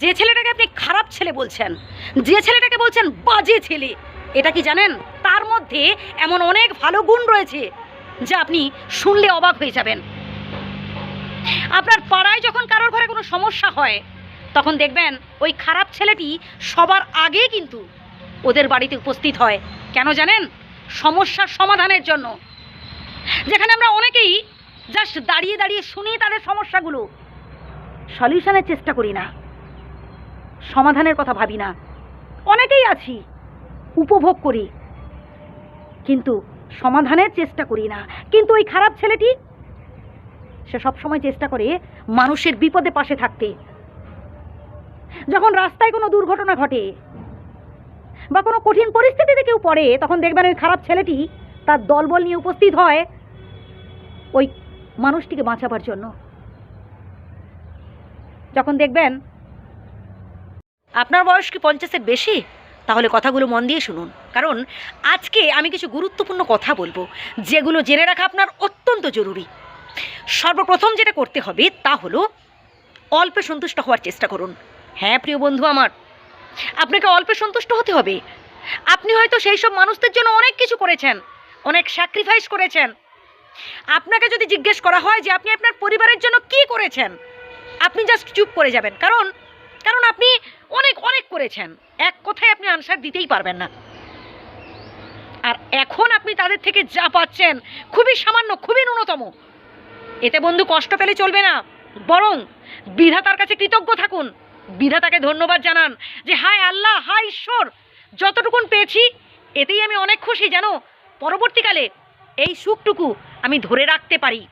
যে ছেলেটাকে আপনি খারাপ ছেলে বলছেন, যে ছেলেটাকে বলছেন বাজে ছেলে, এটা কি জানেন? তার মধ্যে এমন অনেক ভালো গুণ রয়েছে যা আপনি শুনলে অবাক হয়ে যাবেন। আপনার পাড়ায় যখন কারোর ঘরে কোনো সমস্যা হয়, তখন দেখবেন ওই খারাপ ছেলেটি সবার আগে কিন্তু ওদের বাড়িতে উপস্থিত হয়। কেন জানেন? সমস্যার সমাধানের জন্য। যেখানে আমরা অনেকেই জাস্ট দাঁড়িয়ে দাঁড়িয়ে শুনি তাদের সমস্যাগুলো। সলিউশনের চেষ্টা করি না। সমাধানের কথা ভাবি না। অনেকেই আছি, উপভোগ করি। কিন্তু সমাধানের চেষ্টা করি না। কিন্তু ওই খারাপ ছেলেটি, সে সবসময় চেষ্টা করে মানুষের বিপদে পাশে থাকতে। যখন রাস্তায় কোনো দুর্ঘটনা ঘটে বা কোনো কঠিন পরিস্থিতিতে কেউ পড়ে, তখন দেখবেন ওই খারাপ ছেলেটি তার দলবল নিয়ে উপস্থিত হয় ওই মানুষটিকে বাঁচাবার জন্য। যখন দেখবেন আপনার বয়স কি পঞ্চাশের বেশি? তাহলে কথাগুলো মন দিয়ে শুনুন। কারণ আজকে আমি কিছু গুরুত্বপূর্ণ কথা বলব, যেগুলো জেনে রাখা আপনার অত্যন্ত জরুরি। সর্বপ্রথম যেটা করতে হবে তা হলো অল্পে সন্তুষ্ট হওয়ার চেষ্টা করুন। হ্যাঁ প্রিয় বন্ধু আমার, আপনাকে অল্পে সন্তুষ্ট হতে হবে। আপনি হয়তো সেই সব মানুষদের জন্য অনেক কিছু করেছেন, অনেক স্যাক্রিফাইস করেছেন। আপনাকে যদি জিজ্ঞেস করা হয় যে আপনি আপনার পরিবারের জন্য কি করেছেন, আপনি জাস্ট চুপ করে যাবেন। কারণ কারণ আপনি অনেক করেছেন। এক কথায় আপনি আনসার দিতেই পারবেন না। আর এখন আপনি তাদের থেকে যা পাচ্ছেন, খুবই সামান্য, খুবই ন্যূনতম। এতে বন্ধু কষ্ট পেলে চলবে না। বরং বিধাতার কাছে কৃতজ্ঞ থাকুন। বিধাতাকে ধন্যবাদ জানান যে, হায় আল্লাহ, হায় ঈশ্বর! যতটুকুন পেয়েছি, এতেই আমি অনেক খুশি জানো পরবর্তীকালে এই সুখটুকু আমি ধরে রাখতে পারি।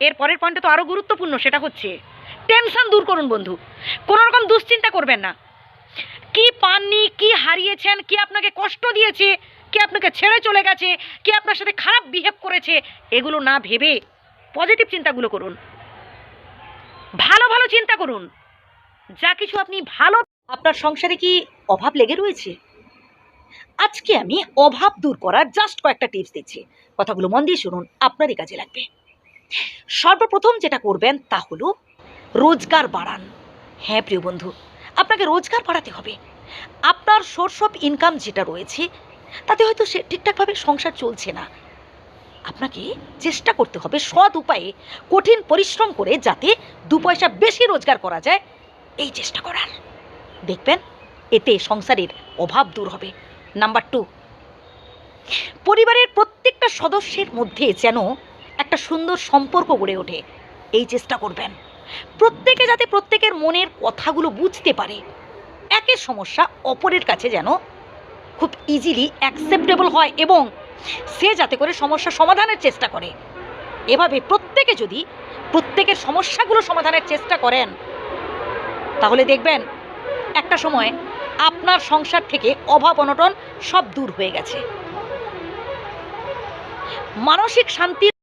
এর পরের পয়েন্টটা তো আরও গুরুত্বপূর্ণ, সেটা হচ্ছে টেনশন দূর করুন বন্ধু। কোনো রকম দুশ্চিন্তা করবেন না। কি পাননি, কি হারিয়েছেন, কি আপনাকে কষ্ট দিয়েছে, কি আপনাকে ছেড়ে চলে গেছে, কি আপনার সাথে খারাপ বিহেভ করেছে, এগুলো না ভেবে পজিটিভ চিন্তাগুলো করুন। ভালো ভালো চিন্তা করুন। যা কিছু আপনি ভালো, আপনার সংসারে কি অভাব লেগে রয়েছে? আজকে আমি অভাব দূর করার জাস্ট কয়েকটা টিপস দিচ্ছি। কথাগুলো মন দিয়ে শুনুন, আপনারই কাজে লাগবে। সর্বপ্রথম যেটা করবেন তা হলো, রোজগার বাড়ান। হ্যাঁ প্রিয় বন্ধু আপনাকে রোজগার বাড়াতে হবে। আপনার সোর্স অফ ইনকাম যেটা রয়েছে, তাতে হয়তো সে ঠিকঠাকভাবে সংসার চলছে না। আপনাকে চেষ্টা করতে হবে সৎ উপায়ে কঠিন পরিশ্রম করে যাতে দু পয়সা বেশি রোজগার করা যায়। এই চেষ্টা করার। দেখবেন, এতে সংসারের অভাব দূর হবে। নাম্বার টু পরিবারের প্রত্যেকটা সদস্যের মধ্যে যেন একটা সুন্দর সম্পর্ক গড়ে ওঠে। এই চেষ্টা করবেন। প্রত্যেকে যাতে প্রত্যেকের মনের কথাগুলো বুঝতে পারে। একের সমস্যা অপরের কাছে যেন খুব ইজিলি অ্যাকসেপ্টেবল হয় এবং সে যাতে করে সমস্যা সমাধানের চেষ্টা করে। এভাবে প্রত্যেকে যদি প্রত্যেকের সমস্যাগুলো সমাধানের চেষ্টা করেন, তাহলে দেখবেন একটা সময় আপনার সংসার থেকে অভাব, অনটন সব দূর হয়ে গেছে। মানসিক শান্তির